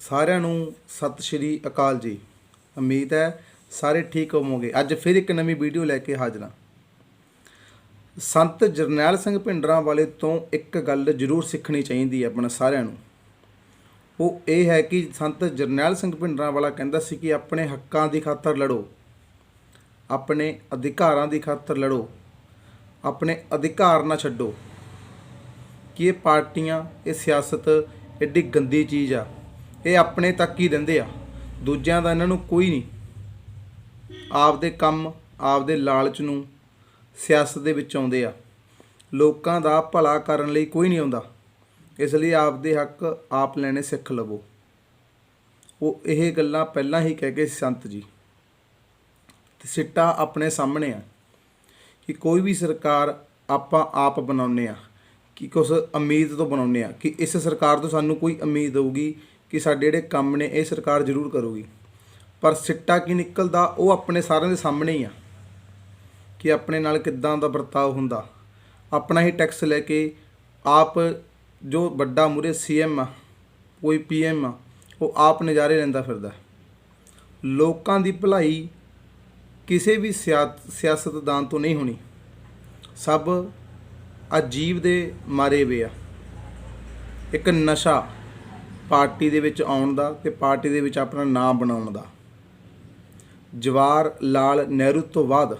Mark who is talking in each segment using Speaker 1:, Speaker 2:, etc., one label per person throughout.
Speaker 1: ਸਾਰਿਆਂ ਨੂੰ ਸਤਿ ਸ਼੍ਰੀ ਅਕਾਲ ਜੀ। ਉਮੀਦ ਹੈ ਸਾਰੇ ਠੀਕ ਹੋਵੋਗੇ। ਅੱਜ ਫਿਰ ਇੱਕ ਨਵੀਂ ਵੀਡੀਓ ਲੈ ਕੇ ਹਾਜ਼ਰ ਹਾਂ। ਸੰਤ ਜਰਨੈਲ ਸਿੰਘ ਭਿੰਡਰਾਂ ਵਾਲੇ ਤੋਂ ਇੱਕ ਗੱਲ ਜ਼ਰੂਰ ਸਿੱਖਣੀ ਚਾਹੀਦੀ ਹੈ ਆਪਣਾ ਸਾਰਿਆਂ ਨੂੰ। ਉਹ ਇਹ ਹੈ ਕਿ ਸੰਤ ਜਰਨੈਲ ਸਿੰਘ ਭਿੰਡਰਾਂ ਵਾਲਾ ਕਹਿੰਦਾ ਸੀ ਕਿ ਆਪਣੇ ਹੱਕਾਂ ਦੀ ਖਾਤਰ ਲੜੋ। ਆਪਣੇ ਅਧਿਕਾਰਾਂ ਦੀ ਖਾਤਰ ਲੜੋ। ਆਪਣੇ ਅਧਿਕਾਰ ਨਾ ਛੱਡੋ। ਕਿ ਇਹ ਪਾਰਟੀਆਂ, ਇਹ ਸਿਆਸਤ, ਐਡੀ ਗੰਦੀ ਚੀਜ਼ ਆ। ਇਹ ਆਪਣੇ ਤੱਕ ਹੀ ਰਹਿੰਦੇ ਆ। ਦੂਜਿਆਂ ਦਾ ਇਹਨਾਂ ਨੂੰ ਕੋਈ ਨਹੀਂ। ਆਪਦੇ ਕੰਮ, ਆਪਦੇ ਲਾਲਚ ਨੂੰ ਸਿਆਸਤ ਦੇ ਵਿੱਚ ਆਉਂਦੇ ਆ। ਲੋਕਾਂ ਦਾ ਭਲਾ ਕਰਨ ਲਈ ਕੋਈ ਨਹੀਂ ਆਉਂਦਾ। ਇਸ ਲਈ ਆਪਦੇ ਹੱਕ ਆਪ ਲੈਣੇ ਸਿੱਖ ਲਵੋ। ਉਹ ਇਹ ਗੱਲਾਂ ਪਹਿਲਾਂ ਹੀ ਕਹਿ ਗਏ ਸੰਤ ਜੀ। ਤੇ ਸਿੱਟਾ ਆਪਣੇ ਸਾਹਮਣੇ ਆ ਕਿ ਕੋਈ ਵੀ ਸਰਕਾਰ ਆਪਾਂ ਆਪ ਬਣਾਉਂਦੇ ਆ, ਕਿ ਕੁਛ ਉਮੀਦ ਤੋਂ ਬਣਾਉਂਦੇ ਆ, ਕਿ ਇਸ ਸਰਕਾਰ ਤੋਂ ਸਾਨੂੰ ਕੋਈ ਉਮੀਦ ਹੋਊਗੀ ਕਿ ਸਾਡੇ ਜਿਹੜੇ ਕੰਮ ਨੇ, ਇਹ ਸਰਕਾਰ ਜ਼ਰੂਰ ਕਰੂਗੀ। ਪਰ ਸਿੱਟਾ ਕੀ ਨਿਕਲਦਾ, ਉਹ ਆਪਣੇ ਸਾਰਿਆਂ ਦੇ ਸਾਹਮਣੇ ਹੀ ਆ। ਕਿ ਆਪਣੇ ਨਾਲ ਕਿੱਦਾਂ ਦਾ ਵਰਤਾਓ ਹੁੰਦਾ। ਆਪਣਾ ਹੀ ਟੈਕਸ ਲੈ ਕੇ ਆਪ ਜੋ ਵੱਡਾ ਮੂਰੇ ਸੀਐਮ ਆ, ਕੋਈ ਪੀਐਮ ਆ, ਉਹ ਆਪ ਨਜ਼ਾਰੇ ਲੈਂਦਾ ਫਿਰਦਾ। ਲੋਕਾਂ ਦੀ ਭਲਾਈ ਕਿਸੇ ਵੀ ਸਿਆ- ਸਿਆਸਤਦਾਨ ਤੋਂ ਨਹੀਂ ਹੋਣੀ। ਸਭ ਅਜੀਬ ਦੇ ਮਾਰੇ ਵੇ ਆ। ਇੱਕ ਨਸ਼ਾ ਪਾਰਟੀ ਦੇ ਵਿੱਚ ਆਉਣ ਦਾ ਤੇ ਪਾਰਟੀ ਦੇ ਵਿੱਚ ਆਪਣਾ ਨਾਮ ਬਣਾਉਣ ਦਾ। ਜਵਾਰ ਲਾਲ ਨਹਿਰੂ ਤੋਂ ਬਾਅਦ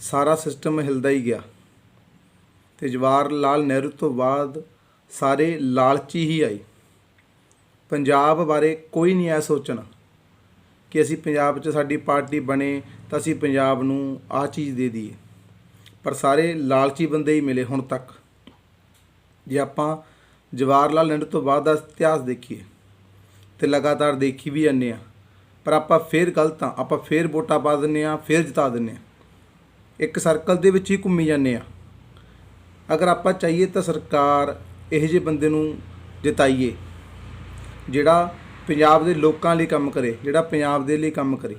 Speaker 1: ਸਾਰਾ ਸਿਸਟਮ ਹਿਲਦਾ ਹੀ ਗਿਆ। ਤੇ ਜਵਾਰ ਲਾਲ ਨਹਿਰੂ ਤੋਂ ਬਾਅਦ ਸਾਰੇ ਲਾਲਚੀ ਹੀ ਆਈ ਪੰਜਾਬ ਬਾਰੇ ਕੋਈ ਨਹੀਂ ਐ ਸੋਚਣਾ ਕਿ ਅਸੀਂ ਪੰਜਾਬ 'ਚ ਸਾਡੀ ਪਾਰਟੀ ਬਣੇ ਤਾਂ ਅਸੀਂ ਪੰਜਾਬ ਨੂੰ ਆਹ ਚੀਜ਼ ਦੇ ਦਈਏ। ਪਰ ਸਾਰੇ ਲਾਲਚੀ ਬੰਦੇ ਹੀ ਮਿਲੇ ਹੁਣ ਤੱਕ। ਜੇ ਆਪਾਂ ਜਵਾਹਰ ਲਾਲ ਨਹਿਰੂ ਤੋਂ ਬਾਅਦ ਦਾ ਇਤਿਹਾਸ ਦੇਖੀਏ, ਤੇ ਲਗਾਤਾਰ ਦੇਖੀ ਵੀ ਜਾਂਦੇ ਆ ਪਰ ਆਪਾਂ ਫੇਰ ਗਲਤ ਆ ਆਪਾਂ ਫੇਰ ਵੋਟਾਂ ਪਾ ਦਿੰਨੇ ਆ ਫੇਰ ਜਿਤਾ ਦਿੰਨੇ ਆ ਇੱਕ ਸਰਕਲ ਦੇ ਵਿੱਚ ਹੀ ਘੁੰਮੀ ਜਾਂਦੇ ਆ ਅਗਰ ਆਪਾਂ ਚਾਹੀਏ ਤਾਂ ਸਰਕਾਰ ਇਹੋ ਜਿਹੇ ਬੰਦੇ ਨੂੰ ਜਿਤਾਈਏ, ਜਿਹੜਾ ਪੰਜਾਬ ਦੇ ਲੋਕਾਂ ਲਈ ਕੰਮ ਕਰੇ, ਜਿਹੜਾ ਪੰਜਾਬ ਦੇ ਲਈ ਕੰਮ ਕਰੇ।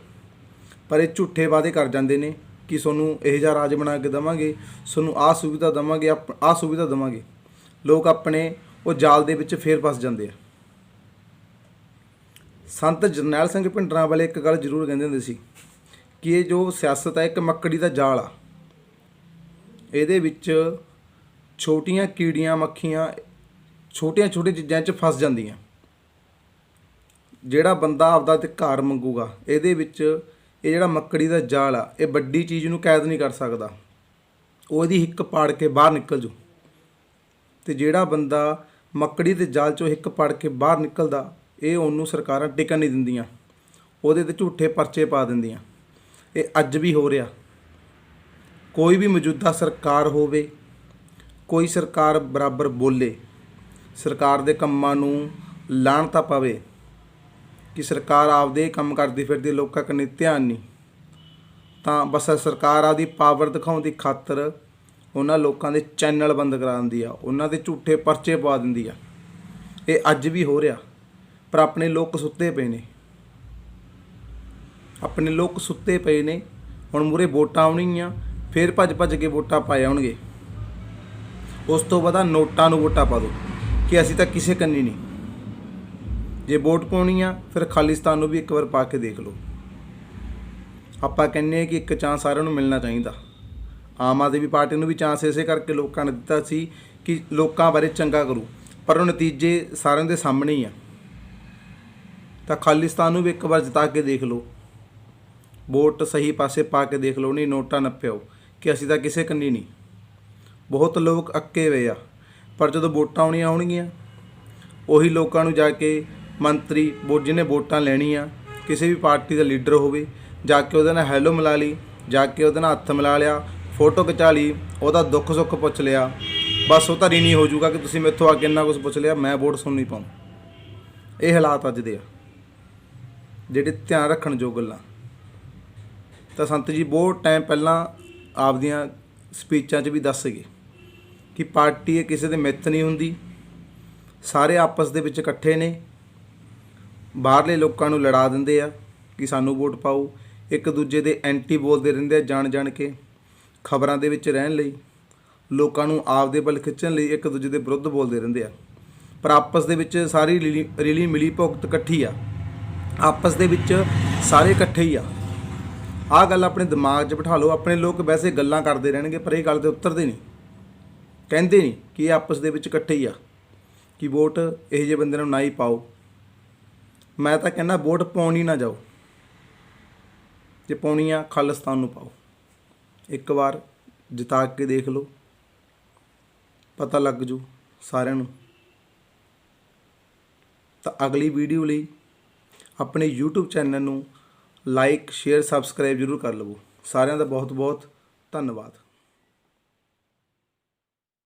Speaker 1: ਪਰ ਇਹ ਝੂਠੇ ਵਾਅਦੇ ਕਰ ਜਾਂਦੇ ਨੇ ਕਿ ਤੁਹਾਨੂੰ ਇਹ ਜਿਹਾ ਰਾਜ ਬਣਾ ਕੇ ਦਵਾਂਗੇ ਤੁਹਾਨੂੰ ਆਹ ਸੁਵਿਧਾ ਦਵਾਂਗੇ, ਆਹ ਸੁਵਿਧਾ ਦਵਾਂਗੇ। ਲੋਕ ਆਪਣੇ ਉਹ ਜਾਲ ਦੇ ਵਿੱਚ ਫੇਰ ਫਸ ਜਾਂਦੇ ਆ। ਸੰਤ ਜਰਨੈਲ ਸਿੰਘ ਭਿੰਡਰਾਂ ਵਾਲੇ ਇੱਕ ਗੱਲ ਜ਼ਰੂਰ ਕਹਿੰਦੇ ਹੁੰਦੇ ਸੀ ਕਿ ਇਹ ਜੋ ਸਿਆਸਤ ਹੈ ਇੱਕ ਮੱਕੜੀ ਦਾ ਜਾਲ ਆ। ਇਹਦੇ ਵਿੱਚ ਛੋਟੀਆਂ ਕੀੜੀਆਂ, ਮੱਖੀਆਂ, ਛੋਟੀਆਂ ਛੋਟੀਆਂ ਚੀਜ਼ਾਂ 'ਚ ਫਸ ਜਾਂਦੀਆਂ। ਜਿਹੜਾ ਬੰਦਾ ਆਪਦਾ ਅਧਿਕਾਰ ਮੰਗੂਗਾ, ਇਹਦੇ ਵਿੱਚ ਇਹ ਜਿਹੜਾ ਮੱਕੜੀ ਦਾ ਜਾਲ ਆ, ਇਹ ਵੱਡੀ ਚੀਜ਼ ਨੂੰ ਕੈਦ ਨਹੀਂ ਕਰ ਸਕਦਾ। ਉਹ ਇਹਦੀ ਹਿੱਕ ਪਾੜ ਕੇ ਬਾਹਰ ਨਿਕਲ ਜੂ। ਤੇ ਜਿਹੜਾ ਬੰਦਾ ਮੱਕੜੀ ਦੇ ਜਾਲ ਚੋਂ ਇੱਕ ਪਾੜ ਕੇ ਬਾਹਰ ਨਿਕਲਦਾ, ਇਹ ਉਹਨੂੰ ਸਰਕਾਰਾਂ ਟਿਕਣ ਨਹੀਂ ਦਿੰਦੀਆਂ। ਉਹਦੇ ਤੇ ਝੂਠੇ ਪਰਚੇ ਪਾ ਦਿੰਦੀਆਂ। ਇਹ ਅੱਜ ਵੀ ਹੋ ਰਿਹਾ। ਕੋਈ ਵੀ ਮੌਜੂਦਾ ਸਰਕਾਰ ਹੋਵੇ, ਕੋਈ ਸਰਕਾਰ ਬਰਾਬਰ ਬੋਲੇ, ਸਰਕਾਰ ਦੇ ਕੰਮਾਂ ਨੂੰ ਲਾਹਣਤਾ ਪਵੇ ਕਿ ਸਰਕਾਰ ਆਪਦੇ ਕੰਮ ਕਰਦੀ ਫਿਰਦੀ ਲੋਕਾਂ ਕਨੇ ਧਿਆਨ ਨਹੀਂ। ਤਾਂ ਬਸ ਸਰਕਾਰ ਆਦੀ ਪਾਵਰ ਦਿਖਾਉਣ ਦੀ ਖਾਤਰ ਉਹਨਾਂ ਲੋਕਾਂ ਦੇ ਚੈਨਲ ਬੰਦ ਕਰਾ ਦਿੰਦੀ ਆ, ਉਹਨਾਂ ਦੇ ਝੂਠੇ ਪਰਚੇ ਪਾ ਦਿੰਦੀ ਆ। ਇਹ ਅੱਜ ਵੀ ਹੋ ਰਿਹਾ, ਪਰ ਆਪਣੇ ਲੋਕ ਸੁੱਤੇ ਪਏ ਨੇ। ਆਪਣੇ ਲੋਕ ਸੁੱਤੇ ਪਏ ਨੇ, ਹੁਣ ਮੂਰੇ ਵੋਟਾਂ ਆਉਣਗੀਆਂ, ਫੇਰ ਭੱਜ ਭੱਜ ਕੇ ਵੋਟਾਂ ਪਾਏ ਆਉਣਗੇ। ਉਸ ਤੋਂ ਬਾਅਦ ਨੋਟਾਂ ਨੂੰ ਵੋਟਾਂ ਪਾ ਦਿਓ, ਕਿ ਅਸੀਂ ਤਾਂ ਕਿਸੇ ਕੰਨੀ ਨਹੀਂ। ਜੇ ਵੋਟ ਪਾਉਣੀ ਆ, ਫਿਰ ਖਾਲਿਸਤਾਨ ਨੂੰ ਵੀ ਇੱਕ ਵਾਰ ਪਾ ਕੇ ਦੇਖ ਲਓ। ਆਪਾਂ ਕਹਿੰਨੇ ਆ ਕਿ ਇੱਕ ਚਾਂਸ ਸਾਰਿਆਂ ਨੂੰ ਮਿਲਣਾ ਚਾਹੀਦਾ। ਆਮ ਆਦਮੀ ਪਾਰਟੀ ਨੂੰ ਵੀ ਚਾਂਸ ਇਸੇ ਕਰਕੇ ਲੋਕਾਂ ਨੇ ਦਿੱਤਾ ਸੀ ਕਿ ਲੋਕਾਂ ਬਾਰੇ ਚੰਗਾ ਕਰੂ। ਪਰ ਉਹ ਨਤੀਜੇ ਸਾਰਿਆਂ ਦੇ ਸਾਹਮਣੇ ਹੀ ਆ। ਤਾਂ ਖਾਲਿਸਤਾਨ ਨੂੰ ਵੀ ਇੱਕ ਵਾਰ ਜਿਤਾ ਕੇ ਦੇਖ ਲਓ। ਵੋਟ ਸਹੀ ਪਾਸੇ ਪਾ ਕੇ ਦੇਖ ਲਓ, ਨਹੀਂ ਨੋਟਾਂ ਨੱਪਿਓ ਕਿ ਅਸੀਂ ਤਾਂ ਕਿਸੇ ਕੰਨੀ ਨਹੀਂ। ਬਹੁਤ ਲੋਕ ਅੱਕੇ ਹੋਏ ਆ, ਪਰ ਜਦੋਂ ਵੋਟਾਂ ਆਉਣੀਆਂ ਆਉਣਗੀਆਂ, ਉਹੀ ਲੋਕਾਂ ਨੂੰ ਜਾ ਕੇ ਮੰਤਰੀ ਵੋਟ ਜਿਹਨੇ ਵੋਟਾਂ ਲੈਣੀਆਂ, ਕਿਸੇ ਵੀ ਪਾਰਟੀ ਦਾ ਲੀਡਰ ਹੋਵੇ, ਜਾ ਕੇ ਉਹਦੇ ਨਾਲ ਹੈਲੋ ਮਿਲਾ ਲਈ, ਜਾ ਕੇ ਉਹਦੇ ਨਾਲ ਹੱਥ ਮਿਲਾ ਲਿਆ ਫੋਟੋ ਖਿਚਾ ਲਈ, ਉਹਦਾ ਦੁੱਖ ਸੁੱਖ ਪੁੱਛ ਲਿਆ। ਬਸ ਉਹ ਤਾਂ ਨਹੀਂ ਹੋ ਜਾਊਗਾ ਕਿ ਤੁਸੀਂ ਮੈਥੋਂ ਆ ਕੇ ਇੰਨਾ ਕੁਝ ਪੁੱਛ ਲਿਆ, ਮੈਂ ਵੋਟ ਸੁਣ ਨਹੀਂ ਪਾਉਂ ਇਹ ਹਾਲਾਤ ਅੱਜ ਦੇ ਆ, ਜਿਹੜੇ ਧਿਆਨ ਰੱਖਣ ਜੋ ਗੱਲਾਂ। ਤਾਂ ਸੰਤ ਜੀ, ਬਹੁਤ ਟਾਈਮ ਪਹਿਲਾਂ ਆਪਦੀਆਂ ਸਪੀਚਾਂ 'ਚ ਵੀ ਦੱਸ ਗਏ ਕਿ ਪਾਰਟੀ ਇਹ ਕਿਸੇ ਦੇ ਮਿੱਤ ਨਹੀਂ ਹੁੰਦੀ। ਸਾਰੇ ਆਪਸ ਦੇ ਵਿੱਚ ਇਕੱਠੇ ਨੇ। ਬਾਹਰਲੇ ਲੋਕਾਂ ਨੂੰ ਲੜਾ ਦਿੰਦੇ ਆ ਕਿ ਸਾਨੂੰ ਵੋਟ ਪਾਓ। ਇੱਕ ਦੂਜੇ ਦੇ ਐਂਟੀ ਬੋਲਦੇ ਰਹਿੰਦੇ ਆ ਜਾਣ ਜਾਣ ਕੇ। ਖਬਰਾਂ ਦੇ ਵਿੱਚ ਰਹਿਣ ਲਈ, ਲੋਕਾਂ ਨੂੰ ਆਪਦੇ ਵੱਲ ਖਿੱਚਣ ਲਈ ਇੱਕ ਦੂਜੇ ਦੇ ਵਿਰੁੱਧ ਬੋਲਦੇ ਰਹਿੰਦੇ ਆ। ਪਰ ਆਪਸ ਦੇ ਵਿੱਚ ਸਾਰੀ ਰੀਲੀ ਰੀਲੀ ਮਿਲੀ ਭੁਗਤ ਇਕੱਠੀ ਆ। ਆਪਸ ਦੇ ਵਿੱਚ ਸਾਰੇ ਇਕੱਠੇ ਹੀ ਆ। ਆਹ ਗੱਲ ਆਪਣੇ ਦਿਮਾਗ 'ਚ ਬਿਠਾ ਲਓ, ਆਪਣੇ ਲੋਕ ਵੈਸੇ ਗੱਲਾਂ ਕਰਦੇ ਰਹਿਣਗੇ, ਪਰ ਇਹ ਗੱਲ ਤੇ ਉਤਰਦੇ ਨਹੀਂ। ਕਹਿੰਦੇ ਨਹੀਂ ਕਿ ਇਹ ਆਪਸ ਦੇ ਵਿੱਚ ਇਕੱਠੇ ਹੀ ਆ, ਕਿ ਵੋਟ ਇਹੋ ਜਿਹੇ ਬੰਦੇ ਨੂੰ ਨਾ ਹੀ ਪਾਓ। ਮੈਂ ਤਾਂ ਕਹਿੰਦਾ ਵੋਟ ਪਾਉਣੀ ਨਾ ਜਾਓ। ਜੇ ਪਾਉਣੀ ਆ ਖਾਲਿਸਤਾਨ ਨੂੰ ਪਾਓ। ਇੱਕ ਵਾਰ ਜਿਤਾ ਕੇ ਦੇਖ ਲਓ। ਪਤਾ ਲੱਗ ਜੂ ਸਾਰਿਆਂ ਨੂੰ। ਤਾਂ ਅਗਲੀ ਵੀਡੀਓ ਲਈ ਆਪਣੇ YouTube ਚੈਨਲ ਨੂੰ ਲਾਈਕ ਸ਼ੇਅਰ ਸਬਸਕ੍ਰਾਈਬ ਜ਼ਰੂਰ ਕਰ ਲਵੋ। ਸਾਰਿਆਂ ਦਾ ਬਹੁਤ ਬਹੁਤ ਧੰਨਵਾਦ।